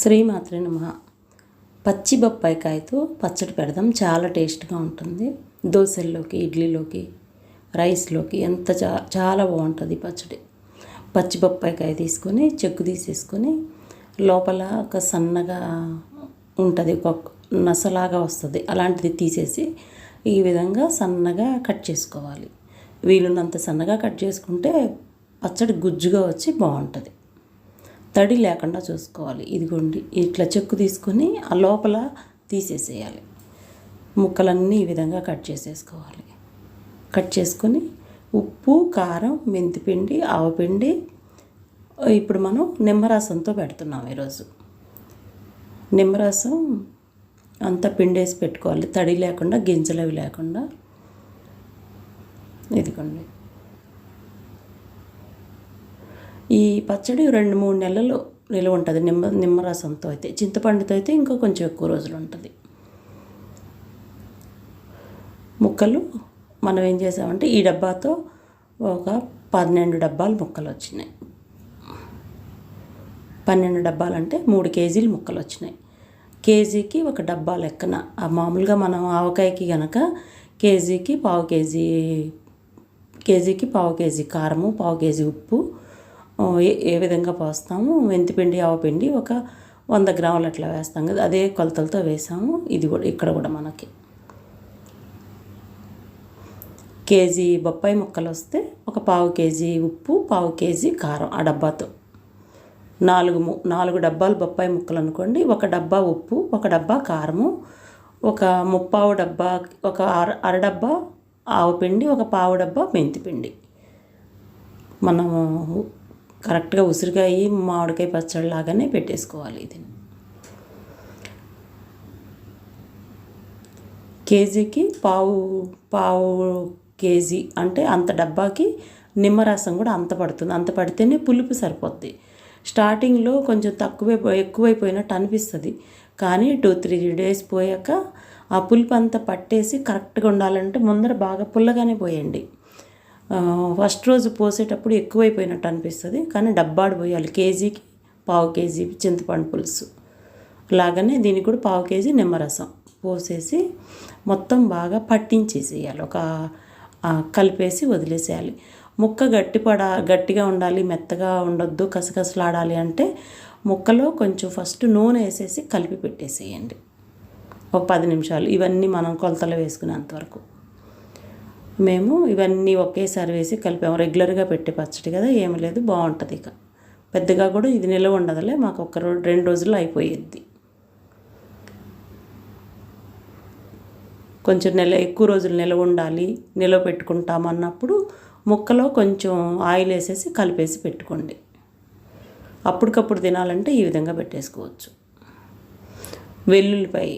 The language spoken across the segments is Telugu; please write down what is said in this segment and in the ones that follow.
శ్రీమాత్రి నమ. పచ్చి బొప్పాయికాయతో పచ్చడి పెడదాం. చాలా టేస్ట్గా ఉంటుంది. దోశల్లోకి ఇడ్లీలోకి రైస్లోకి ఎంత చా చాలా బాగుంటుంది పచ్చడి. పచ్చి బొప్పాయికాయ తీసుకొని చెక్కు తీసేసుకొని లోపల ఒక సన్నగా ఉంటుంది. ఒక నసలాగా వస్తుంది. అలాంటిది తీసేసి ఈ విధంగా సన్నగా కట్ చేసుకోవాలి. వీలున్నంత సన్నగా కట్ చేసుకుంటే పచ్చడి గుజ్జుగా వచ్చి బాగుంటుంది. తడి లేకుండా చూసుకోవాలి. ఇదిగోండి ఇట్లా చెక్కు తీసుకొని ఆ లోపల తీసేసేయాలి. ముక్కలన్నీ ఈ విధంగా కట్ చేసేసుకోవాలి. కట్ చేసుకొని ఉప్పు కారం మెంతిపిండి ఆవపిండి ఇప్పుడు మనం నిమ్మరసంతో పెడుతున్నాం ఈరోజు. నిమ్మరసం అంతా పిండేసి పెట్టుకోవాలి. తడి లేకుండా గింజలు అవి లేకుండా. ఇదిగోండి. ఈ పచ్చడి రెండు మూడు నెలలు నిల్వ ఉంటుంది. నిమ్మ నిమ్మరసంతో అయితే. చింతపండుతో అయితే ఇంకా కొంచెం ఎక్కువ రోజులు ఉంటుంది. ముక్కలు మనం ఏం చేసామంటే ఈ డబ్బాతో ఒక పన్నెండు డబ్బాలు ముక్కలు వచ్చినాయి. పన్నెండు డబ్బాలు అంటే మూడు కేజీలు ముక్కలు వచ్చినాయి. కేజీకి ఒక డబ్బా లెక్కన. ఆ మామూలుగా మనం ఆవకాయకి కనుక కేజీకి పావు కేజీ కేజీకి పావు కేజీ కారము పావు కేజీ ఉప్పు ఏ ఏ విధంగా పోస్తాము? మెంతిపిండి ఆవపిండి ఒక వంద గ్రాములు అట్లా వేస్తాం కదా అదే కొలతలతో వేసాము. ఇది కూడా ఇక్కడ కూడా మనకి. కేజీ బొప్పాయి ముక్కలు వస్తే ఒక పావు కేజీ ఉప్పు పావు కేజీ కారం ఆ డబ్బాతో. నాలుగు ము నాలుగు డబ్బాలు బొప్పాయి ముక్కలు అనుకోండి ఒక డబ్బా ఉప్పు ఒక డబ్బా కారము ఒక ముప్పావు డబ్బా ఒక అర అర డబ్బా ఆవు పిండి ఒక పావు డబ్బా మెంతిపిండి. మనము కరెక్ట్గా ఉసిరికాయ మామిడికాయ పచ్చడి లాగానే పెట్టేసుకోవాలి ఇది. కేజీకి పావు పావు కేజీ అంటే అంత డబ్బాకి నిమ్మరసం కూడా అంత పడుతుంది. అంత పడితేనే పులుపు సరిపోద్ది. స్టార్టింగ్లో కొంచెం తక్కువే ఎక్కువైపోయినట్టు అనిపిస్తుంది. కానీ టూ త్రీ డేస్ పోయాక ఆ పులుపు అంతా పట్టేసి కరెక్ట్గా ఉండాలంటే ముందర బాగా పుల్లగానే పోయండి. ఫస్ట్ రోజు పోసేటప్పుడు ఎక్కువైపోయినట్టు అనిపిస్తుంది. కానీ డబ్బాడు పోయాలి. కేజీకి పావు కేజీ చింతపండు పులుసు. లాగానే దీనికి కూడా పావు కేజీ నిమ్మరసం పోసేసి మొత్తం బాగా పట్టించేసేయాలి. ఒక కలిపేసి వదిలేసేయాలి. ముక్క గట్టిపడ గట్టిగా ఉండాలి మెత్తగా ఉండొద్దు కసకసలాడాలి అంటే ముక్కలో కొంచెం ఫస్ట్ నూనె వేసేసి కలిపి పెట్టేసేయండి. ఒక పది నిమిషాలు. ఇవన్నీ మనం కొలతలు వేసుకునేంతవరకు మేము ఇవన్నీ ఒకేసారి వేసి కలిపాము. రెగ్యులర్గా పెట్టే పచ్చడి కదా ఏమి లేదు బాగుంటుంది ఇక. పెద్దగా కూడా ఇది నిల్వ ఉండదులే మాకు ఒక రోజు రెండు రోజుల్లో అయిపోయేది కొంచెం నెల ఎక్కువ రోజులు నిల్వ ఉండాలి నిల్వ పెట్టుకుంటామన్నప్పుడు ముక్కలో కొంచెం ఆయిల్ వేసేసి కలిపేసి పెట్టుకోండి. అప్పటికప్పుడు తినాలంటే ఈ విధంగా పెట్టేసుకోవచ్చు. వెల్లుల్లిపాయ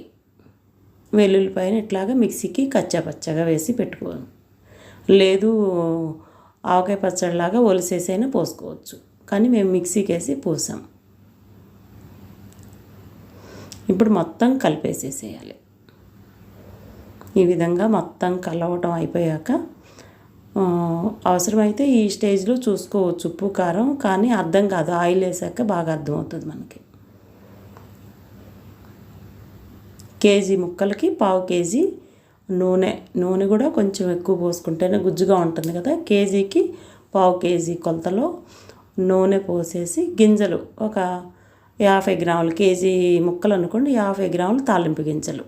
వెల్లుల్లిపాయని ఇట్లాగా మిక్సీకి కచ్చా పచ్చగా వేసి పెట్టుకోవాలి. లేదు ఆవకాయ పచ్చడిలాగా ఒలిసేసైనా పోసుకోవచ్చు. కానీ మేము మిక్సీకి వేసి పోసాం. ఇప్పుడు మొత్తం కలిపేసేసేయాలి. ఈ విధంగా మొత్తం కలవటం అయిపోయాక అవసరమైతే ఈ స్టేజ్లో చూసుకోవచ్చు ఉప్పు కారం కానీ అర్థం కాదు. ఆయిల్ వేసాక బాగా అర్థమవుతుంది మనకి. కేజీ ముక్కలకి పావు కేజీ నూనె నూనె కూడా కొంచెం ఎక్కువ పోసుకుంటేనే గుజ్జుగా ఉంటుంది కదా. కేజీకి పావు కేజీ కొలతలో నూనె పోసేసి గింజలు ఒక యాభై గ్రాములు కేజీ ముక్కలు అనుకోండి యాభై గ్రాములు తాలింపు గింజలు.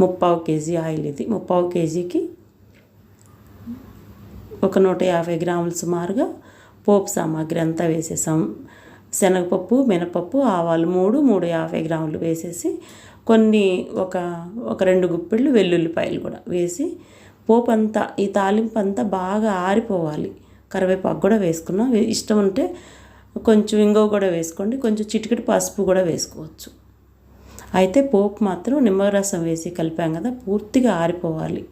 ముప్పావు కేజీ ఆయిల్ ఇది. ముప్పావు కేజీకి ఒక నూట యాభై గ్రాములు సుమారుగా పోపు సామాగ్రి అంతా వేసేసాం. శనగపప్పు మినపప్పు ఆవాలు మూడు మూడు యాభై గ్రాములు వేసేసి కొన్ని ఒక ఒక రెండు గుప్పిళ్ళు వెల్లుల్లిపాయలు కూడా వేసి పోపు అంతా ఈ తాలింపు అంతా బాగా ఆరిపోవాలి. కరివేపాకు కూడా వేసుకున్నాం. ఇష్టం ఉంటే కొంచెం ఇంగో కూడా వేసుకోండి. కొంచెం చిటికిటి పసుపు కూడా వేసుకోవచ్చు. అయితే పోపు మాత్రం నిమ్మరసం వేసి కలిపాం కదా పూర్తిగా ఆరిపోవాలి.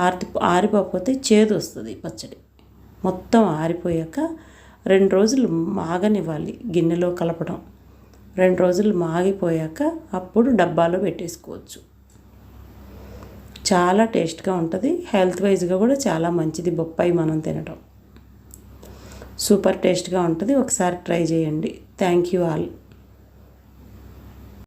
ఆరి ఆరిపోకపోతే చేదు వస్తుంది పచ్చడి. మొత్తం ఆరిపోయాక రెండు రోజులు మాగనివ్వాలి గిన్నెలో కలపడం. రెండు రోజులు మాగిపోయాక అప్పుడు డబ్బాలో పెట్టేసుకోవచ్చు. చాలా టేస్ట్గా ఉంటుంది. హెల్త్ వైజ్గా కూడా చాలా మంచిది బొప్పాయి మనం తినడం సూపర్ టేస్ట్గా ఉంటుంది. ఒకసారి ట్రై చేయండి. Thank you all.